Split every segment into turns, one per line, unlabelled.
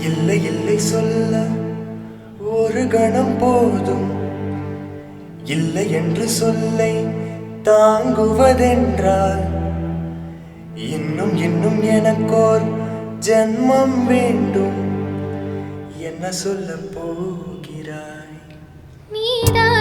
இல்லை சொல்ல ஒரு கணம் போதும். இல்லை என்று சொல்லை தாங்குவதென்றால் இன்னும் இன்னும் எனக்கோர் ஜென்மம் வேண்டும். என்ன சொல்ல போகிறாய்?
நீதான்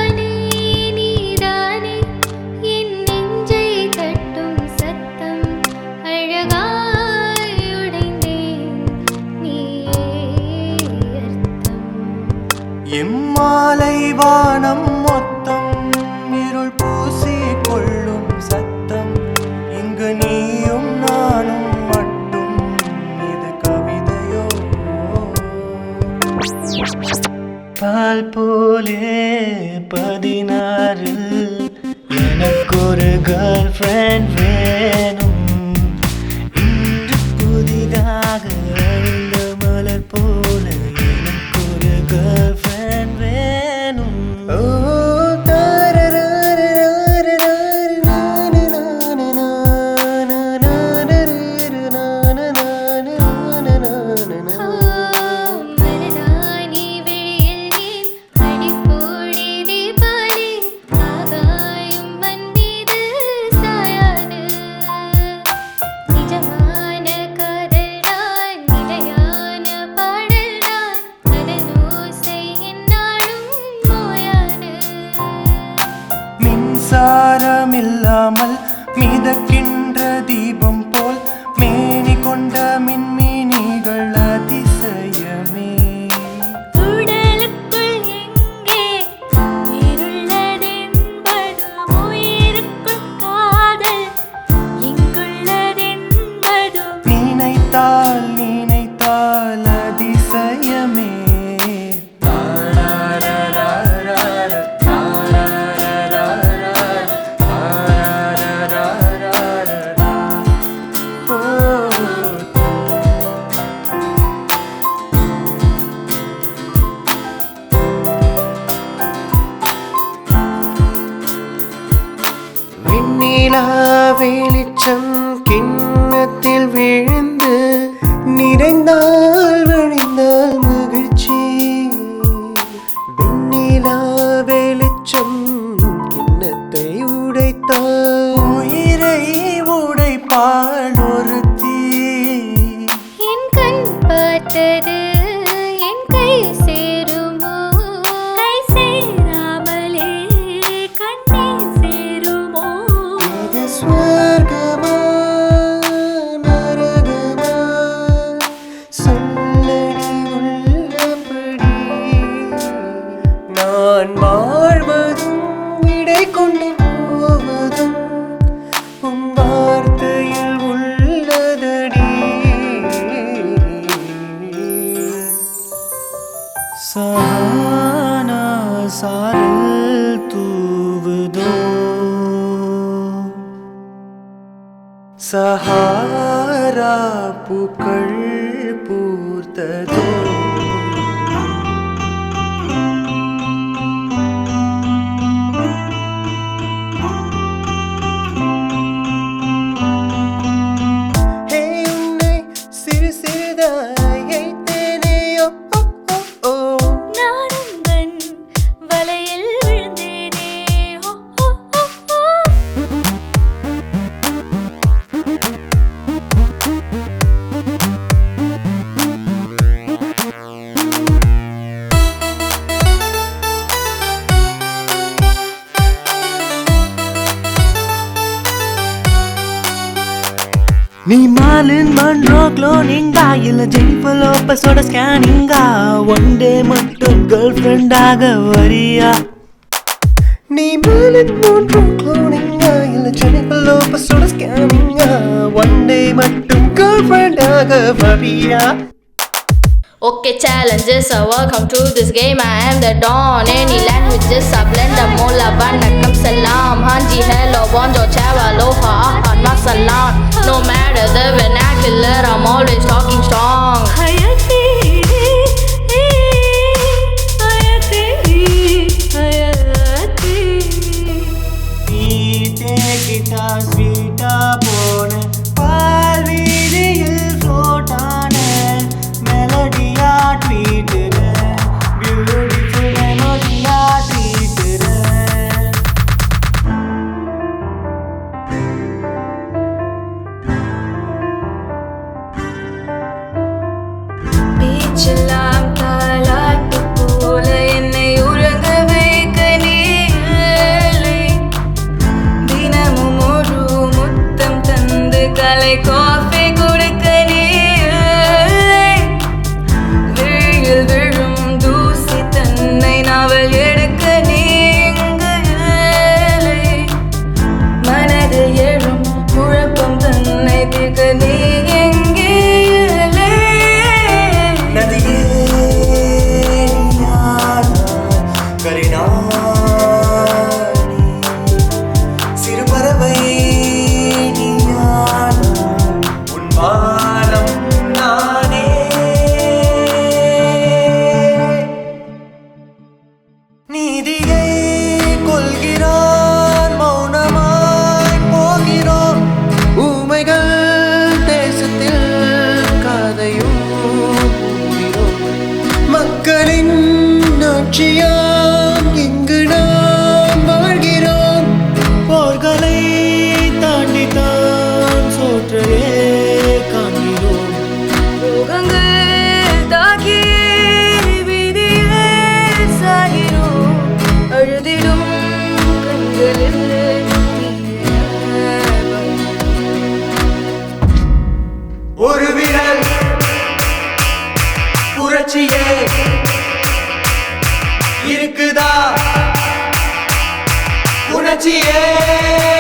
மாலை வானம் மொத்தம் இருள் பூசி கொள்ளும் சத்தம். இங்கு நீயும் நானும் மட்டும். இது கவிதையோ? பால் போ மிதக்கின்ற தீபம் போல் மேனி கொண்ட மின் நிலா வெளிச்சம் நான் வாழ்வதும் விடை கொண்டு போவதும் உன் வார்த்தையில் உள்ளதடி. சஹானா சாரல் தூவுதோ. சஹாரா புகழ் பூர்த்ததோ நீ மாலின் மன்றோ க்ளோனிங்கா இல்ல ஜெனிஃபர் லோபஸோட ஸ்கேனிங்கா ஒன் டே மட்டும் கேர்ள் ஃப்ரெண்டாக வரியா? நீ மாலின் மன்றோ க்ளோனிங்கா இல்ல ஜெனிஃபர் லோபஸோட ஸ்கேனிங்கா ஒன் டே மட்டும் கேர்ள் ஃப்ரெண்டாக வரியா?
Okay, challenges, uh, welcome to this game. I am the Don. Any languages, I blend the mola, vanakkam salam. Hanji, hello, bonjour, ciao, aloha, ahad, masalam. No matter the vernacular, I'm always talking strong.
your love. 记忆。